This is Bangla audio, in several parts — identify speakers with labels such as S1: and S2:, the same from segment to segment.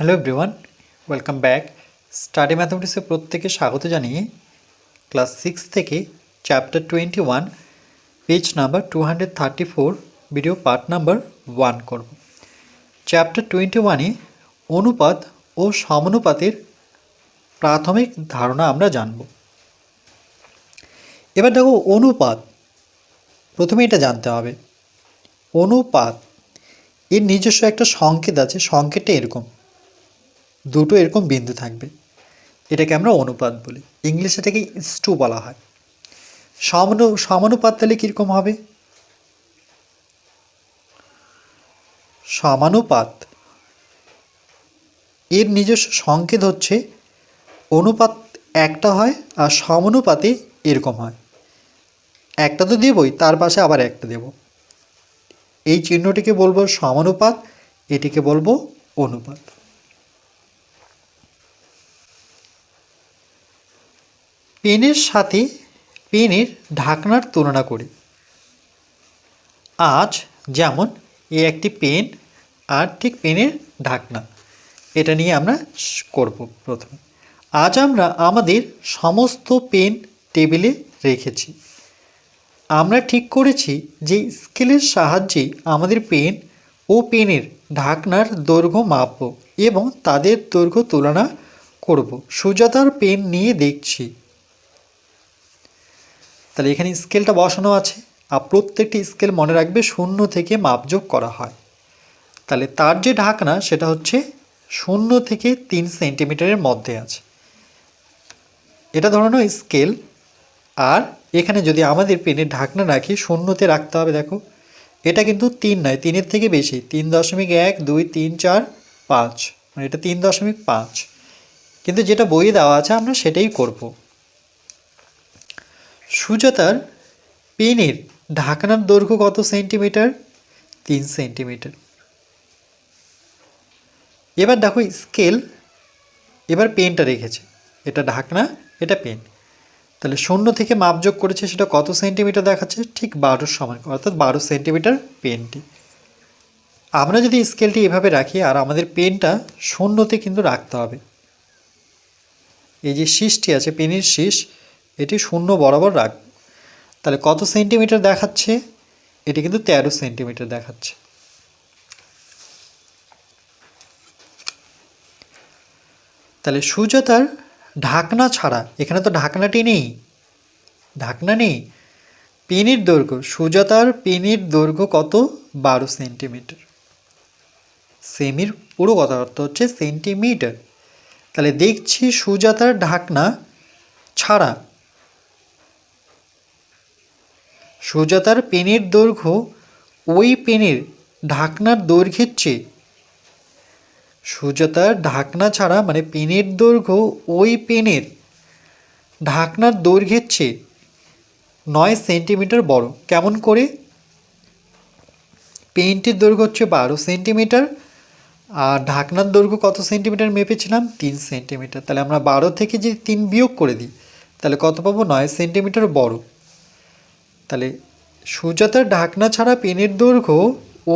S1: Hello everyone welcome back study ম্যাথমেটিক্সে প্রত্যেকে স্বাগত জানিয়ে ক্লাস সিক্স থেকে chapter twenty one page number two hundred thirty four video part number one করব। চ্যাপ্টার টোয়েন্টি ওয়ানে অনুপাত ও সমানুপাতের প্রাথমিক ধারণা আমরা জানব। এবার দেখো অনুপাত। প্রথমে এটা জানতে হবে। অনুপাত, এর নিজস্ব একটা সংকেত আছে, সংকেতটা এরকম। দুটো এরকম বিন্দু থাকবে। এটাকে আমরা অনুপাত বলি। ইংলিশে এটাকে ইস্টু বলা হয়। সমানু সমানুপাত তাহলে কীরকম হবে? সমানুপাত। এর নিজস্ব সংকেত হচ্ছে, অনুপাত একটা হয় আর সমানুপাতে এরকম হয়। একটা তো দেবই, তার পাশে আবার একটা দেব। এই চিহ্নটিকে বলব সমানুপাত, এটিকে বলব অনুপাত। পেনের সাথে পেনের ঢাকনার তুলনা করি। আজ যেমন এ একটি পেন আর ঠিক পেনের ঢাকনা। এটা নিয়ে আমরা করব প্রথমে। আজ আমরা আমাদের সমস্ত পেন টেবিলে রেখেছি। আমরা ঠিক করেছি যে স্কেলের সাহায্যে আমাদের পেন ও পেনের ঢাকনার দৈর্ঘ্য মাপব এবং তাদের দৈর্ঘ্য তুলনা করব। সুজাতার পেন নিয়ে দেখছি। তাহলে এখানে স্কেলটা বসানো আছে আর প্রত্যেকটি স্কেল মনে রাখবে শূন্য থেকে মাপযোগ করা হয়। তাহলে তার যে ঢাকনা সেটা হচ্ছে শূন্য থেকে তিন সেন্টিমিটারের মধ্যে আছে। এটা ধরানো স্কেল আর এখানে যদি আমাদের পেনের ঢাকনা রাখি, শূন্যতে রাখতে হবে দেখো। এটা কিন্তু তিন নয়, তিনের থেকে বেশি, তিন দশমিক এক, দুই, তিন, চার, পাঁচ। মানে এটা তিন দশমিক পাঁচ। কিন্তু যেটা বইয়ে দেওয়া আছে, আমরা সেটাই করব। সুজাতার পেনের ঢাকনার দৈর্ঘ্য কত সেন্টিমিটার? তিন সেন্টিমিটার। এবার দেখো স্কেল, এবার পেনটা রেখেছে। এটা ঢাকনা, এটা পেন। তাহলে শূন্য থেকে মাপযোগ করেছে সেটা কত সেন্টিমিটার দেখাচ্ছে? ঠিক বারোর সমান অর্থাৎ বারো সেন্টিমিটার পেনটি। আমরা যদি স্কেলটি এভাবে রাখি, আর আমাদের পেনটা শূন্যতে কিন্তু রাখতে হবে। এই যে শীষটি আছে, পেনের শীষ এটি শূন্য বরাবর রাখ তাহলে কত সেন্টিমিটার দেখাচ্ছে? এটি কিন্তু তেরো সেন্টিমিটার দেখাচ্ছে। তাহলে সুজাতার ঢাকনা ছাড়া, এখানে তো ঢাকনাটি নেই, ঢাকনা নেই, পেনের দৈর্ঘ্য সুজাতার পেনের দৈর্ঘ্য কত? বারো সেন্টিমিটার। সেমির পুরো কথা অর্থ হচ্ছে সেন্টিমিটার। তাহলে দেখছি সুজাতার ঢাকনা ছাড়া সুজাতার পেনের দৈর্ঘ্য ওই পেনের ঢাকনার দৈর্ঘ্যের চেয়ে। সুজাতার ঢাকনা ছাড়া মানে পেনের দৈর্ঘ্য ওই পেনের ঢাকনার দৈর্ঘ্যের চেয়ে নয় সেন্টিমিটার বড়। কেমন করে? পেনটির দৈর্ঘ্য হচ্ছে বারো সেন্টিমিটার আর ঢাকনার দৈর্ঘ্য কত সেন্টিমিটার মেপেছিলাম? তিন সেন্টিমিটার। তাহলে আমরা বারো থেকে যদি তিন বিয়োগ করে দিই, তাহলে কত পাবো? নয় সেন্টিমিটার বড়। তাহলে সুজাতার ঢাকনা ছাড়া পেনের দৈর্ঘ্য,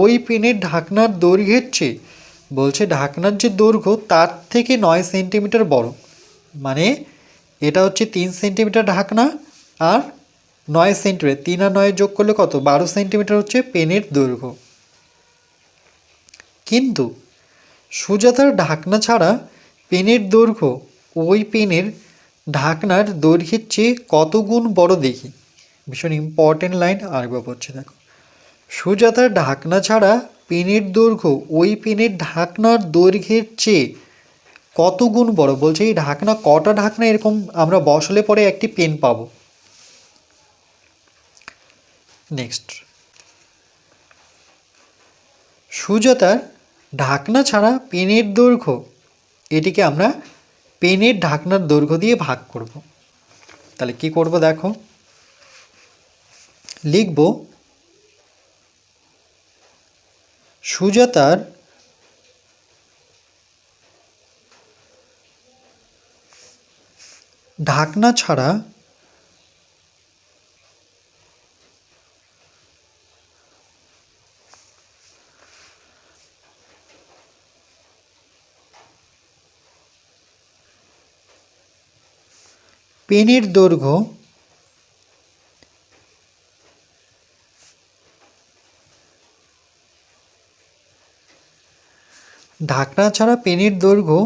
S1: ওই পেনের ঢাকনার দৈর্ঘ্যের চেয়ে, বলছে ঢাকনার যে দৈর্ঘ্য তার থেকে নয় সেন্টিমিটার বড়। মানে এটা হচ্ছে তিন সেন্টিমিটার ঢাকনা আর নয় সেন্টিমিটার, তিন আর নয় যোগ করলে কত? বারো সেন্টিমিটার হচ্ছে পেনের দৈর্ঘ্য। কিন্তু সুজাতার ঢাকনা ছাড়া পেনের দৈর্ঘ্য, ওই পেনের ঢাকনার দৈর্ঘ্যের চেয়ে কত গুণ বড় দেখি? ভীষণ ইম্পর্টেন্ট লাইন আরেকবার পড়ছে দেখো। সুজাতার ঢাকনা ছাড়া পেনের দৈর্ঘ্য, ওই পেনের ঢাকনার দৈর্ঘ্যের চেয়ে কত গুণ বড়? বলছে এই ঢাকনা, কটা ঢাকনা এরকম আমরা বসলে পরে একটি পেন পাবো? নেক্সট সুজাতার ঢাকনা ছাড়া পেনের দৈর্ঘ্য, এটিকে আমরা পেনের ঢাকনার দৈর্ঘ্য দিয়ে ভাগ করব। তাহলে কি করব দেখো? লিখব সুজাতার ঢাকনা ছাড়া পেনের দৈর্ঘ্য ঢাকনা ছাড়া পেনের দৈর্ঘ্য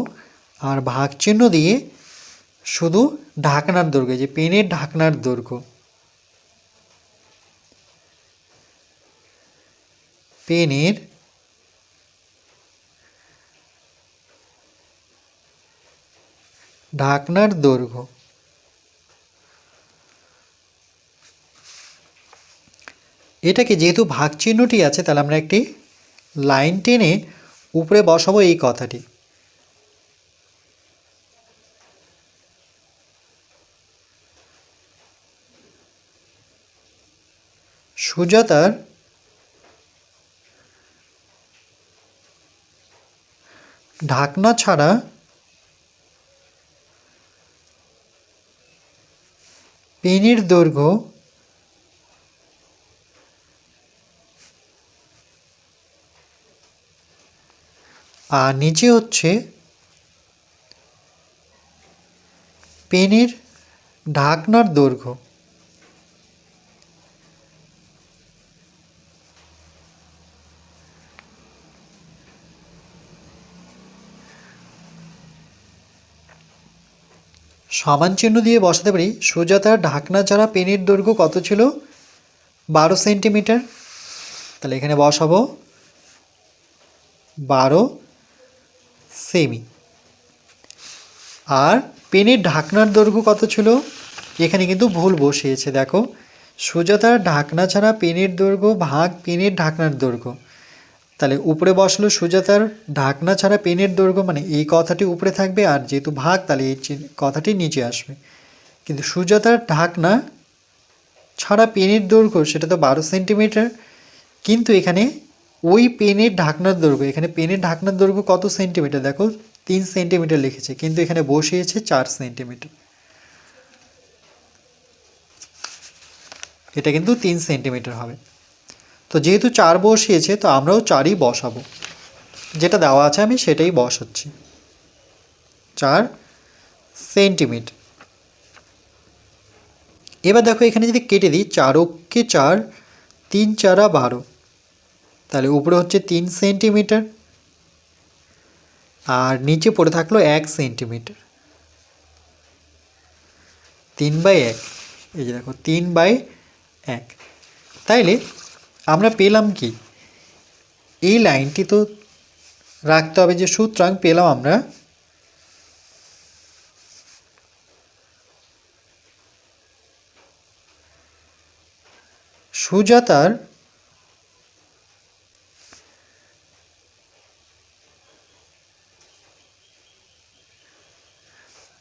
S1: আর ভাগ চিহ্ন দিয়ে শুধু ঢাকনার দৈর্ঘ্য যে পেনের ঢাকনার দৈর্ঘ্য। পেনের ঢাকনার দৈর্ঘ্য। এটাকে যেহেতু ভাগ চিহ্নটি আছে, তাহলে আমরা একটি লাইন টেনে উপরে বসাবো এই কথাটি। সুজাতার ঢাকনা ছাড়া পেনের দৈর্ঘ্য আর নিচে হচ্ছে পেনের ঢাকনার দৈর্ঘ্য। সমান চিহ্ন দিয়ে বসাতে পারি সুজাতার ঢাকনা ছাড়া পেনের দৈর্ঘ্য কত ছিল? বারো সেন্টিমিটার। তাহলে এখানে বসাবো। বারো সেমি। আর পেনের ঢাকনার দৈর্ঘ্য কত ছিল? এখানে কিন্তু ভুল বসিয়েছে, দেখো। সুজাতার ঢাকনা ছাড়া পেনের দৈর্ঘ্য ভাগ পেনের ঢাকনার দৈর্ঘ্য। তাহলে উপরে বসল সুজাতার ঢাকনা ছাড়া পেনের দৈর্ঘ্য মানে এই কথাটি উপরে থাকবে, আর যেহেতু ভাগ, তাহলে এই কথাটি নিচে আসবে। কিন্তু সুজাতার ঢাকনা ছাড়া পেনের দৈর্ঘ্য, সেটা তো বারো সেন্টিমিটার, কিন্তু এখানে ওই পেনের ঢাকনার দৈর্ঘ্য, এখানে পেনের ঢাকনার দৈর্ঘ্য কত সেন্টিমিটার? দেখো, তিন সেন্টিমিটার লিখেছে, কিন্তু এখানে বসিয়েছে চার সেন্টিমিটার। এটা কিন্তু তিন সেন্টিমিটার হবে। তো যেহেতু চার বসিয়েছে, তো আমরাও চারই বসাবো। যেটা দেওয়া আছে আমি সেটাই বসাচ্ছি। চার সেন্টিমিটার। এবার দেখো, এখানে যদি কেটে দিই চারককে চার, তিন চারা বারো। তাহলে উপরে হচ্ছে তিন সেন্টিমিটার আর নিচে পড়ে থাকল এক সেন্টিমিটার। তিন বাই এক, এই যে দেখো, তিন বাই এক। তাইলে আমরা পেলাম কি? এই লাইনটি তো রাখতে হবে যে সুতরাং পেলাম আমরা সুজাতার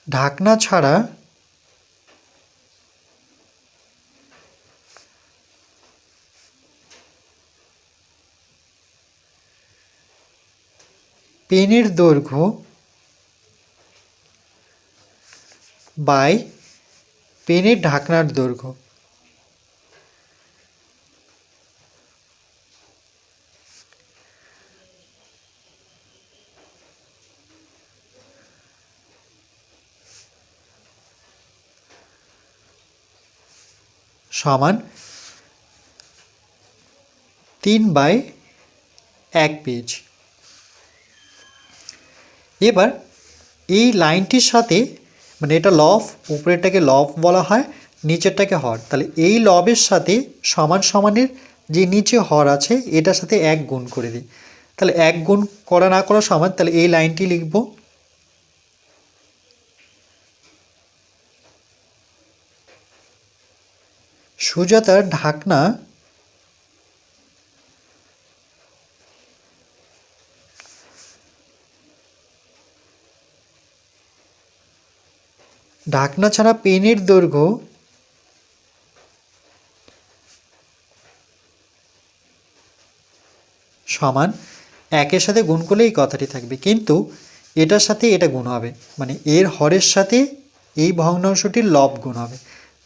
S1: ঢাকনা ছাড়া পেনের দৈর্ঘ্য বাই পেনের ঢাকনার দৈর্ঘ্য। সমান তিন বাই এক পেজ। এবার এই লাইনটির সাথে মানে এটা লফ উপরেরটাকে লফ বলা হয়, নিচেরটাকে হর। তাহলে এই লবের সাথে সমান সমানের যে নিচে হর আছে, এটার সাথে এক গুণ করে দিই। তাহলে এক গুণ করা না করা সমান, তাহলে এই লাইনটি লিখব। সুজাতার ঢাকনা ঢাকনা ছাড়া পেনের দৈর্ঘ্য সমান একের সাথে গুণ করলে এই কথাটি থাকবে। কিন্তু এটার সাথে এটা গুণ হবে। মানে এর হরের সাথে এই ভগ্নাংশটির লব গুণ হবে।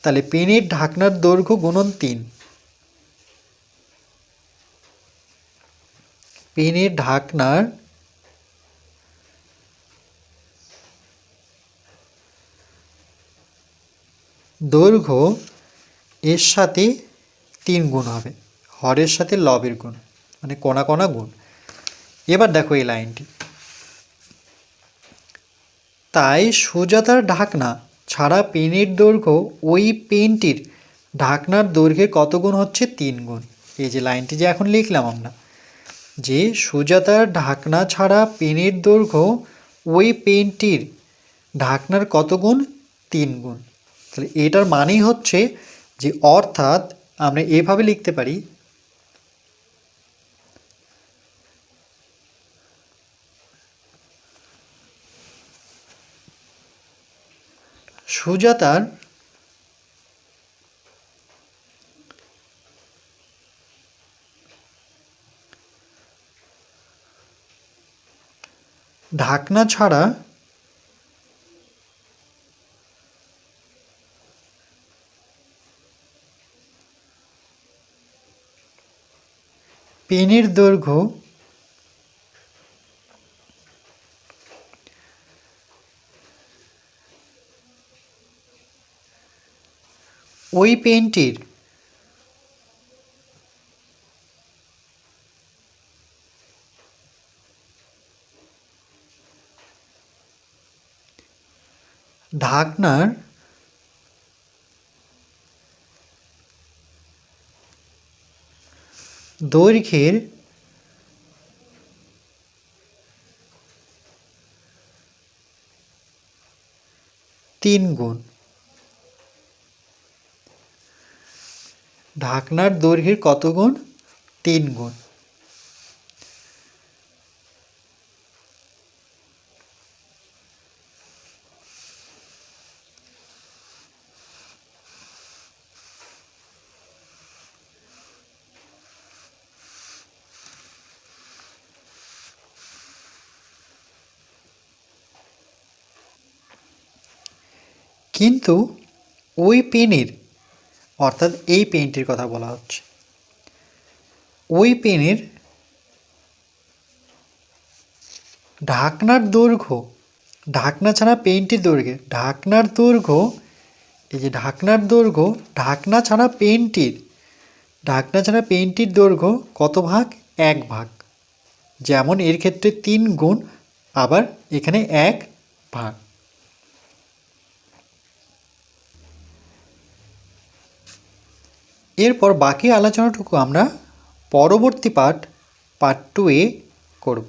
S1: তাহলে পেনের ঢাকনার দৈর্ঘ্য গুণন তিন। পেনের ঢাকনার দৈর্ঘ্য এর সাথে তিন গুণ হবে। হরের সাথে লবের গুণ মানে কোনা কোনা গুণ। এবার দেখো এই লাইনটি। তাই সুজাতার ঢাকনা ছাড়া পেনের দৈর্ঘ্য ওই পেনটির ঢাকনার দৈর্ঘ্যের কত গুণ হচ্ছে? তিন গুণ। এই যে লাইনটি যে এখন লিখলাম আমরা, যে সুজাতার ঢাকনা ছাড়া পেনের দৈর্ঘ্য ওই পেনটির ঢাকনার কত গুণ? তিন গুণ। তাহলে এটার মানেই হচ্ছে যে অর্থাৎ আমরা এভাবে লিখতে পারি সুজাতার ঢাকনা ছাড়া পেনের দৈর্ঘ্য ওই পেনটির ঢাকনার দৈর্ঘ্যের তিন গুণ। ঢাকনার দৈর্ঘ্যের কত গুণ? তিন গুণ। কিন্তু ওই পেনের অর্থাৎ এই পেনটির কথা বলা হচ্ছে। ওই পেনের ঢাকনার দৈর্ঘ্য, ঢাকনা ছাড়া পেনটির দৈর্ঘ্যে, ঢাকনার দৈর্ঘ্য, এই যে ঢাকনার দৈর্ঘ্য, ঢাকনা ছাড়া পেনটির ঢাকনা ছাড়া পেনটির দৈর্ঘ্য কত ভাগ? এক ভাগ। যেমন এর ক্ষেত্রে তিন গুণ, আবার এখানে এক ভাগ। এরপর বাকি আলোচনাটুকু আমরা পরবর্তী পাঠ পার্ট টু এ করব।